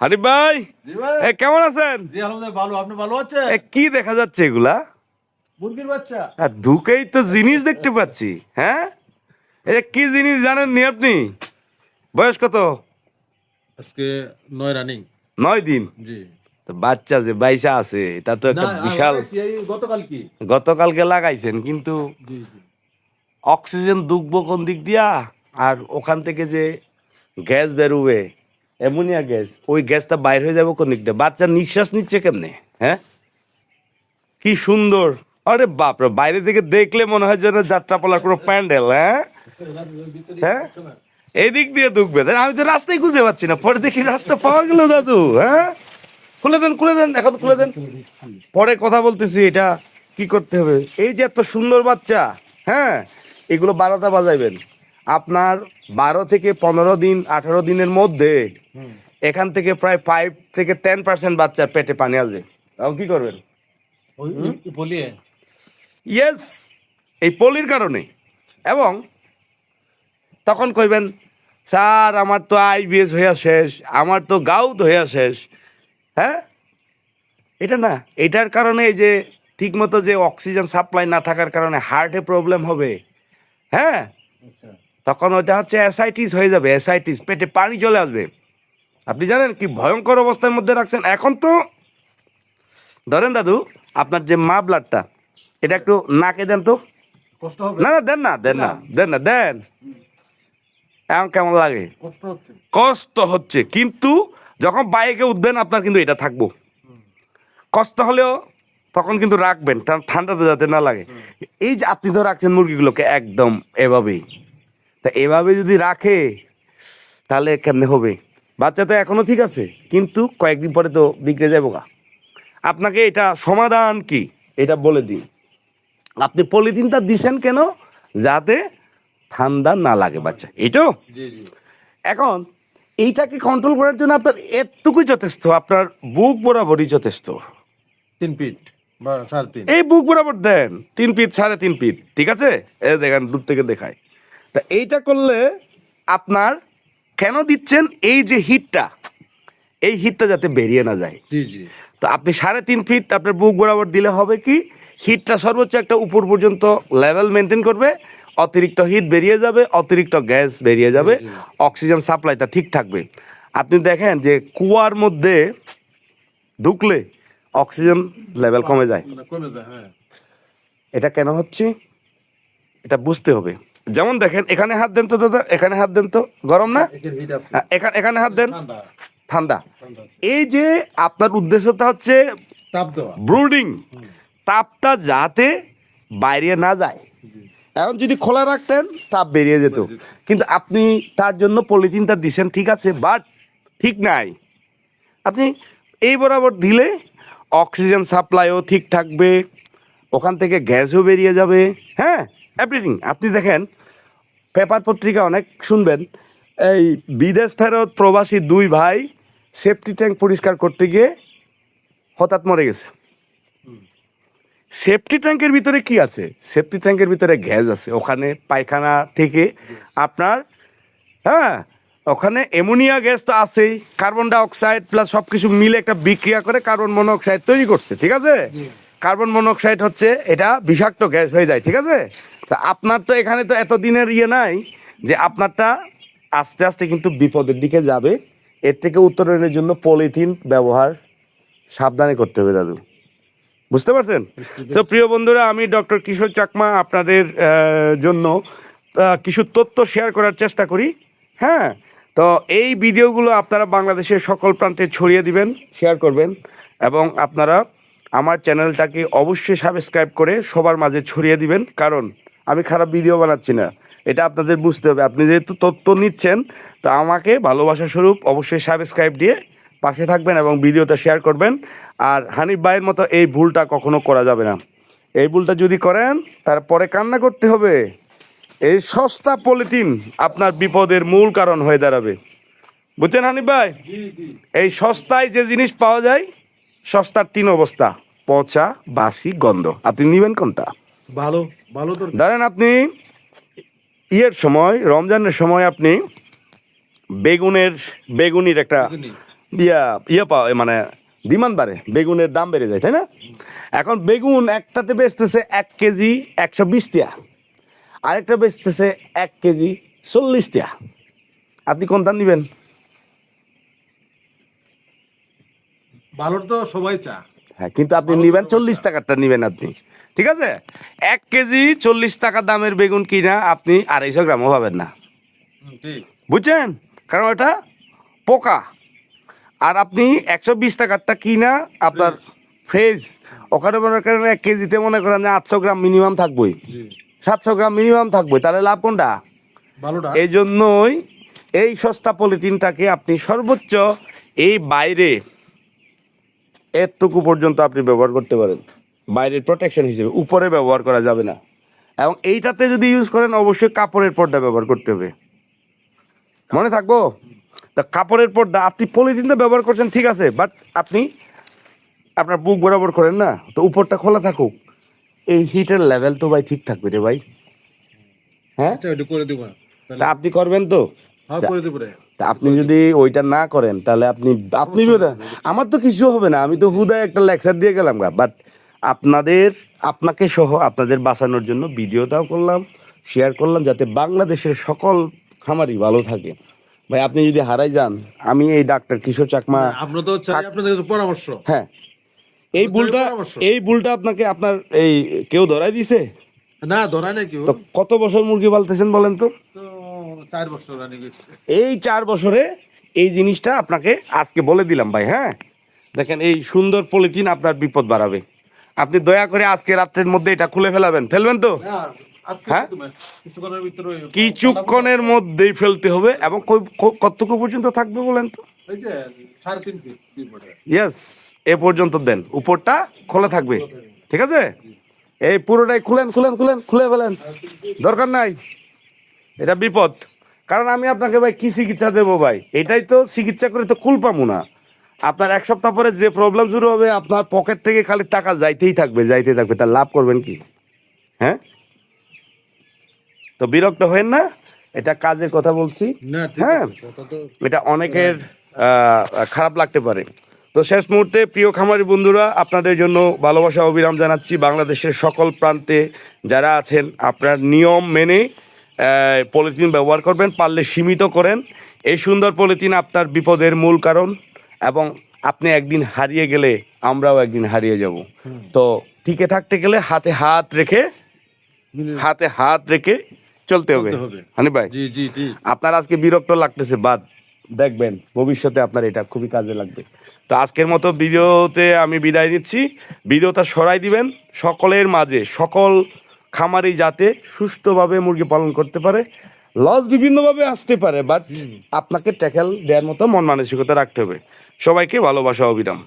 হারিফ ভাই? এ কেমন আছেন? জি আলহামদুলিল্লাহ ভালো। আপনি ভালো আছেন? এ কি দেখা যাচ্ছে এগুলা? মুরগির বাচ্চা। আর ঢুকেই তো জিনিস দেখতে পাচ্ছি হ্যাঁ? এটা কি জিনিস জানেন নি আপনি? বয়স কত? আজকে নয় রানিং। নয় দিন? জি। তো বাচ্চা যে বাইসা আছে এটা তো একটা বিশাল গতকাল কি? গতকালকে লাগাইছেন কিন্তু অক্সিজেন দুখবো কোন দিক দিয়া? আর ওখান থেকে যে গ্যাস বেরোবে অ্যামোনিয়া গ্যাস ওই গ্যাসটা বাইর হয়ে যাবে কোন দিকটা বাচ্চা নিঃশ্বাস নিচ্ছে কেমনে? হ্যাঁ? কি সুন্দর। আরে বাপরে বাইরে থেকে দেখলে মনে হয় যেন যাত্রাপালার কোনো প্যান্ডেল হ্যাঁ? হ্যাঁ? এই দিক দিয়ে ঢুকবে। আমি তো রাস্তায় খুঁজে পাচ্ছি না। পরে দেখি রাস্তা পাওয়া গেল, দাদু হ্যাঁ? খুলে দেন খুলে দেন, এখন খুলে দেন। পরে কথা বলতেছি এটা, কি করতে হবে? এই যে এত সুন্দর বাচ্চা হ্যাঁ? এগুলো বারোটা বাজাইবেন। আপনার বারো থেকে পনেরো দিন আঠারো দিনের মধ্যে এখান থেকে প্রায় ফাইভ থেকে টেন পার্সেন্ট বাচ্চার পেটে পানি আসবে। তখন কি করবেন? ইয়েস এই পলির কারণে। এবং তখন কইবেন স্যার আমার তো আইবিএস হইয়া শেষ আমার তো গাউত হইয়া শেষ। হ্যাঁ? এটা না এটার কারণে এই যে ঠিকমতো যে অক্সিজেন সাপ্লাই না থাকার কারণে হার্টে প্রবলেম হবে। হ্যাঁ? আচ্ছা। তখন ওটা হচ্ছে অ্যাসাইটিস হয়ে যাবে অ্যাসাইটিস পেটে পানি চলে আসবে। আপনি জানেন কি ভয়ঙ্কর অবস্থার মধ্যে রাখছেন? এখন তো ধরেন দাদু আপনার যে মা ব্লাডটা এটা একটু নাকে দেন তো। কষ্ট হবে। না না দেন না দেন না দেন না দেন। এখন কেমন লাগে? কষ্ট হচ্ছে। কষ্ট হচ্ছে কিন্তু যখন বাইকে উঠবেন আপনার কিন্তু এটা থাকব। কষ্ট হলেও তখন কিন্তু রাখবেন কারণ ঠান্ডাতে যাতে না লাগে। এই যে আপনি তো রাখছেন মুরগিগুলোকে একদম এভাবেই। তা এভাবে যদি রাখে তাহলে কেমনে হবে? বাচ্চা তো এখনও ঠিক আছে কিন্তু কয়েকদিন পরে তো বিগড়ে যাব গা। আপনাকে এটা সমাধান কি? এটা বলে দিন। আপনি পলিথিনটা দিছেন কেন? যাতে ঠান্ডা না লাগে বাচ্চা। জি এখন এইটাকে কন্ট্রোল করার জন্য আপনার এটুকুই যথেষ্ট আপনার বুক বরাবরই যথেষ্ট। তিন ফিট বা সাড়ে তিন। এই বুক বরাবর দেন তিন ফিট সাড়ে তিন ফিট ঠিক আছে? এ দেখেন দূর থেকে দেখায়। তা এইটা করলে আপনার কেন দিচ্ছেন এই যে হিটটা? এই হিটটা যাতে বেরিয়ে না যায়। তো আপনি সাড়ে তিন ফিট আপনার বুক বরাবর দিলে হবে কি? হিটটা সর্বোচ্চ একটা উপর পর্যন্ত লেভেল মেনটেন করবে অতিরিক্ত হিট বেরিয়ে যাবে অতিরিক্ত গ্যাস বেরিয়ে যাবে অক্সিজেন সাপ্লাইটা ঠিক থাকবে। আপনি দেখেন যে কুয়ার মধ্যে ঢুকলে অক্সিজেন লেভেল কমে যায়। কমে যায় হ্যাঁ। এটা কেন হচ্ছে? এটা বুঝতে হবে। যেমন দেখেন এখানে হাত দেন তো দাদা এখানে হাত দেন তো গরম না? হ্যাঁ, এখানে এখানে হাত দেন। ঠান্ডা। এই যে আপনার উদ্দেশ্যটা হচ্ছে তাপ ব্রুডিং। তাপটা যাতে বাইরে না যায়। এখন যদি খোলা রাখতেন তাপ বেরিয়ে যেত। কিন্তু আপনি তার জন্য পলিথিনটা দিছেন ঠিক আছে বাট ঠিক নাই। আপনি এই বরাবর দিলে অক্সিজেন সাপ্লাইও ঠিক থাকবে ওখান থেকে গ্যাসও বেরিয়ে যাবে হ্যাঁ? এভরিথিং আপনি দেখেন, পেপার পত্রিকা অনেক শুনবেন। এই বিদেশ ফেরত প্রবাসী দুই ভাই সেফটি ট্যাঙ্ক পরিষ্কার করতে গিয়ে হঠাৎ মরে গেছে। সেফটি ট্যাঙ্কের ভিতরে কি আছে? সেফটি ট্যাঙ্কের ভিতরে গ্যাস আছে। ওখানে পায়খানা থেকে আপনার হ্যাঁ ওখানে অ্যামোনিয়া গ্যাস তো আছেই। কার্বন ডাইঅক্সাইড প্লাস সব কিছু মিলে একটা বিক্রিয়া করে কার্বন মনোক্সাইড তৈরি করছে, ঠিক আছে? কার্বন মনোক্সাইড হচ্ছে এটা বিষাক্ত গ্যাস হয়ে যায় ঠিক আছে? তা আপনার তো এখানে তো এত দিনের ইয়ে নাই যে আপনারটা আস্তে আস্তে কিন্তু বিপদের দিকে যাবে। এর থেকে উত্তরণের জন্য পলিথিন ব্যবহার সাবধানে করতে হবে দাদু। বুঝতে পারছেন? তো প্রিয় বন্ধুরা আমি ডক্টর কিশোর চাকমা আপনাদের জন্য কিছু তথ্য শেয়ার করার চেষ্টা করি হ্যাঁ? তো এই ভিডিওগুলো আপনারা বাংলাদেশের সকল প্রান্তে ছড়িয়ে দিবেন শেয়ার করবেন এবং আপনারা আমার চ্যানেলটাকে অবশ্যই সাবস্ক্রাইব করে সবার মাঝে ছড়িয়ে দিবেন। কারণ আমি খারাপ ভিডিও বানাচ্ছি না। এটা আপনাদের বুঝতে হবে। আপনি যেহেতু তথ্য নিচ্ছেন তো আমাকে ভালোবাসা স্বরূপ অবশ্যই সাবস্ক্রাইব দিয়ে পাশে থাকবেন এবং ভিডিওটা শেয়ার করবেন। আর হানিফ ভাইয়ের মতো এই ভুলটা কখনো করা যাবে না। এই ভুলটা যদি করেন তারপরে কান্না করতে হবে। এই সস্তা পলিথিন আপনার বিপদের মূল কারণ হয়ে দাঁড়াবে। বুঝছেন হানিফ ভাই? এই সস্তায় যে জিনিস পাওয়া যায় সস্তার তিন অবস্থা পচা বাসি গন্ধ। আপনি নেবেন কোনটা? ভালো ভালো তো। ধরেন আপনি ইয়ের সময় রমজানের সময় আপনি বেগুনের বেগুনির একটা। ইয়া ইয়ে পাওয়া মানে ডিমান্ড বাড়ে বেগুনের দাম বেড়ে যায় তাই না? এখন বেগুন একটাতে বেচতেছে এক কেজি একশো বিশ টিয়া আরেকটা বেচতেছে এক কেজি চল্লিশ টিয়া। আপনি কোনটা নেবেন? ভালোর তো সবাই চা। হ্যাঁ কিন্তু আপনি নেবেন চল্লিশ টাকারটা নেবেন আপনি। ঠিক আছে? এক কেজি চল্লিশ টাকা দামের বেগুন কিনা আপনি আড়াইশো গ্রামও পাবেন না। বুঝছেন? কারণ ওটা পোকা। আর আপনি একশো বিশ টাকারটা কিনা আপনার ফ্রেশ ওখানে মনে করেন এক কেজিতে মনে করেন যে আটশো গ্রাম মিনিমাম থাকবোই। সাতশো গ্রাম মিনিমাম থাকবোই তাহলে লাভ কোনটা? এই জন্যই এই সস্তা পলিথিনটাকে আপনি সর্বোচ্চ এই বাইরে এতটুকু পর্যন্ত আপনি ব্যবহার করতে পারেন। বাইরের প্রোটেকশন হিসেবে উপরে ব্যবহার করা যাবে না। এবং এইটাতে যদি ইউজ করেন অবশ্যই কাপড়ের পর্দা ব্যবহার করতে হবে। মনে থাকব? তা কাপড়ের পর্দা আপনি পলিথিনটা ব্যবহার করছেন ঠিক আছে বাট আপনি আপনার বুক বরাবর করেন না তো উপরটা খোলা থাকুক। এই হিটের লেভেল তো ভাই ঠিক থাকবে রে ভাই। হ্যাঁ? আচ্ছা করে দিব। আপনি করবেন তো? হ্যাঁ করে দিব তা আপনি যদি ওইটা না করেন তাহলে আপনি আপনি আমার তো কিছু হবে না আমি তো হুদায় একটা লেকচার দিয়ে গেলাম গা। বাট আপনাদের আপনাকে সহ আপনাদের বাঁচানোর জন্য ভিডিওটাও করলাম শেয়ার করলাম যাতে বাংলাদেশের সকল খামারই ভালো থাকে। ভাই আপনি যদি হারাই যান আমি এই ডাক্তার কিশোর চাকমা আমরা তো চাই আপনাদের পরামর্শ। হ্যাঁ। এই বুলটা পরামর্শ। এই বুলটা আপনাকে আপনার এই কেউ ধরাই দিছে? না ধরা নাই কেউ। কত বছর মুরগি পালতেছেন বলেন তো এই চার বছরে এই জিনিসটা আপনাকে আজকে বলে দিলাম ভাই হ্যাঁ? দেখেন এই সুন্দর পলিথিন আপনার বিপদ বাড়াবে। আপনি দয়া করে আজকে রাত্রের মধ্যে এটা খুলে ফেলাবেন। ফেলবেন তো? হ্যাঁ হ্যাঁ? কিছুক্ষণের মধ্যেই ফেলতে হবে এবং কতটুকু পর্যন্ত থাকবে বলেন তো। ইয়েস এ পর্যন্ত দেন। উপরটা খোলা থাকবে। ঠিক আছে? এই পুরোটাই খুলেন খুলেন খুলেন খুলে ফেলেন। দরকার নাই। এটা বিপদ। কারণ আমি আপনাকে ভাই কি চিকিৎসা দেবো ভাই? এটাই তো চিকিৎসা করে তো কুল পাবো না। আপনার এক সপ্তাহ পরে যে প্রবলেম শুরু হবে আপনার পকেট থেকে খালি টাকা যাইতেই থাকবে যাইতেই থাকবে। তার লাভ করবেন কি? হ্যাঁ? তো বিরক্ত হয়েন না? এটা কাজের কথা বলছি। হ্যাঁ? এটা অনেকের খারাপ লাগতে পারে। তো শেষ মুহূর্তে প্রিয় খামারি বন্ধুরা আপনাদের জন্য ভালোবাসা অবিরাম জানাচ্ছি। বাংলাদেশের সকল প্রান্তে যারা আছেন আপনার নিয়ম মেনে পলিথিন ব্যবহার করবেন পারলে সীমিত করেন। এই সুন্দর পলিথিন আপনার বিপদের মূল কারণ এবং আপনি একদিন হারিয়ে গেলে আমরাও একদিন হারিয়ে যাব। তো টিকে থাকতে গেলে হাতে হাত রেখে হাতে হাত রেখে চলতে হবে। হানি ভাই? আপনার আজকে বিরক্ত লাগতেছে বাদ দেখবেন ভবিষ্যতে আপনার এটা খুবই কাজে লাগবে। তো আজকের মতো ভিডিওতে আমি বিদায় নিচ্ছি। ভিডিওটা সরাই দিবেন সকলের মাঝে সকল খামারি যাতে সুস্থভাবে মুরগি পালন করতে পারে লস বিভিন্নভাবে আসতে পারে বাট আপনাকে ট্যাকেল দেওয়ার মতো মন মানসিকতা রাখতে হবে। সবাইকে ভালোবাসা অবিরাম